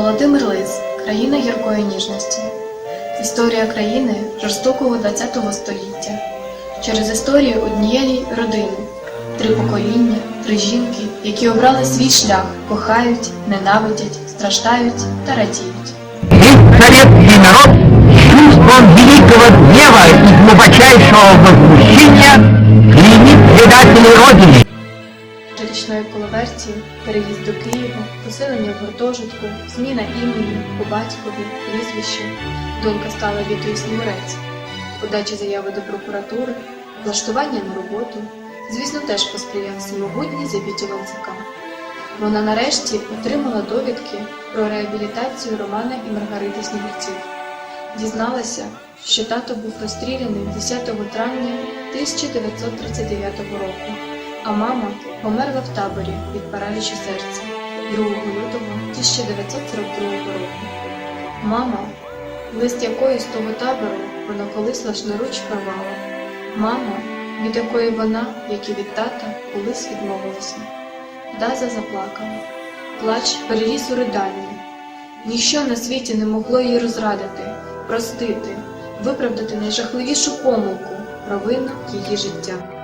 Володимир Лис, країна гіркої ніжності. Історія країни жорстокого ХХ століття. Через історію однієї родини. Три покоління, три жінки, які обрали свій шлях, кохають, ненавидять, страждають та радіють. Весь народ чувством великого гнева и глубочайшего возмущения клеймит предателей Родины. Річної коловерції, переїзд до Києва, поселення в гуртожитку, зміна імені, по батькові, прізвище, донька стала Вітою Снігурець, подача заяви до прокуратури, влаштування на роботу, звісно, теж посприяв всемогутній завіті Ванцака. Вона нарешті отримала довідки про реабілітацію Романа і Маргарити Снігурців. Дізналася, що тато був розстріляний 10 травня 1939 року, а мама померла в таборі від паралічу серця 2 лютого 1942 року. Мама, лист якої з того табору вона колись власноруч порвала. Мама, від якої вона, як і від тата, колись відмовилася. Даза заплакала. Плач переріс у ридання. Ніщо на світі не могло її розрадити, простити, виправдати найжахливішу помилку, провину її життя.